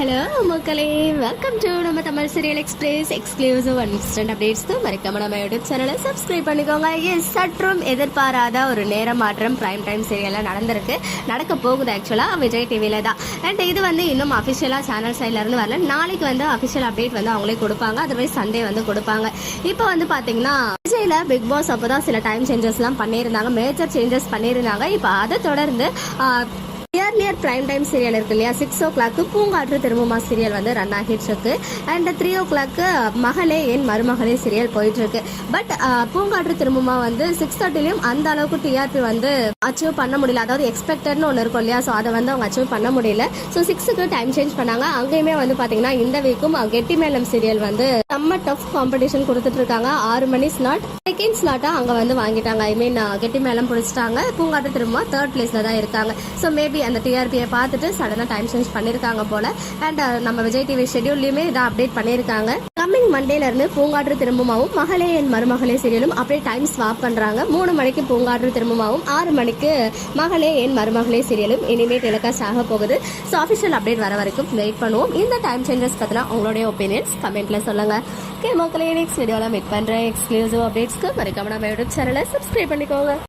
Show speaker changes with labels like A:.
A: Hello மக்களே welcome to நம்ம Tamil serial express exclusive and instant அப்டேட்ஸ்க்கு மறக்காம நம்ம யூடியூப் சேனலை சப்ஸ்கிரைப் பண்ணிக்கோங்க. எஸ் சற்றும் எதிர்பாராத ஒரு நேர மாற்றம் பிரைம் டைம் சீரியலில் நடந்திருக்கு. நடக்க போகுது ஆக்சுவலாக விஜய் டிவியில் தான். அண்ட் இது வந்து இன்னும் அஃபிஷியலாக சேனல் சைட்லேருந்து வரல. நாளைக்கு வந்து அஃபிஷியல் அப்டேட் வந்து அவங்களே கொடுப்பாங்க. அதர்வைஸ் சண்டே வந்து கொடுப்பாங்க. இப்போ வந்து பார்த்தீங்கன்னா விஜயில் பிக் பாஸ் அப்போ தான் சில டைம் சேஞ்சஸ்லாம் பண்ணியிருந்தாங்க. மேஜர் சேஞ்சஸ் பண்ணியிருந்தாங்க. இப்போ அதை தொடர்ந்து ஏர்லியர் பிரைம் டைம் சீரியல் இருக்கு இல்லையா? சிக்ஸ் ஓ கிளாக்கு பூங்காற்று திரும்புமா சீரியல் வந்து ரன் ஆகிட்டு இருக்கு அண்ட் த்ரீ ஓ கிளாக்கு மகளே என் மருமகளே சீரியல் போயிட்டு இருக்கு பட் பூங்காற்று திரும்புமா வந்து சிக்ஸ் தேர்ட்டிலையும் அந்த அளவுக்கு டிஆர்பி வந்து அச்சீவ் பண்ண முடியல. அதாவது எக்ஸ்பெக்டட்னு ஒன்று இருக்கும் இல்லையா? ஸோ அதை வந்து அவங்க அச்சீவ் பண்ண முடியல. ஸோ சிக்ஸுக்கு டைம் சேஞ்ச் பண்ணாங்க. அங்கேயுமே வந்து பார்த்தீங்கன்னா இந்த வீக்கும் கெட்டி மேலம் சீரியல் வந்து செம்ம டஃப் காம்படிஷன் கொடுத்துட்டு இருக்காங்க ஆறு மணி ஸ்லாட் செகண்ட் ஸ்லாட்டாக அங்கே வந்து வாங்கிட்டாங்க. ஐ மீன் கெட்டி மேலம் பிடிச்சிட்டாங்க. பூங்காட்டு திரும்ப தேர்ட் பிளேஸில் தான் இருக்காங்க. ஸோ மேபி அந்த டிஆர்பியை பார்த்துட்டு சடனாக டைம் சேஞ்ச் பண்ணியிருக்காங்க போல. அண்ட் uh, நம்ம விஜய் டிவி ஷெட்யூல்லையுமே இதை அப்டேட் பண்ணியிருக்காங்க கம்மிங் மண்டேலேருந்து பூங்காற்று திரும்பமாவும் மகளே என் மருமகளே சீரியலும் அப்படியே டைம் ஸ்வாப் பண்ணுறாங்க மூணு மணிக்கு பூங்காற்று திரும்பமாவும் ஆறு மணிக்கு மகளே என் மருமகளே சீரியலும் இனிமேல் டெலிகாஸ்ட் ஆக போகுது. ஸோ அஃபிஷியல் அப்டேட் வர வரைக்கும் வெயிட் பண்ணுவோம். இந்த டைம் சேஞ்சஸ் பற்றினா உங்களுடைய ஒப்பீனியன்ஸ் கமெண்ட்டில் சொல்லுங்க. ஓகே மக்களே நெக்ஸ்ட் வீடியோவில் மீட் பண்ணுறேன் எக்ஸ்க்ளூசிவ் அப்டேட்ஸ்க்கு மறக்காம நம்ம யூடியூப் சேனலை சப்ஸ்கிரைப் பண்ணிக்கோங்க.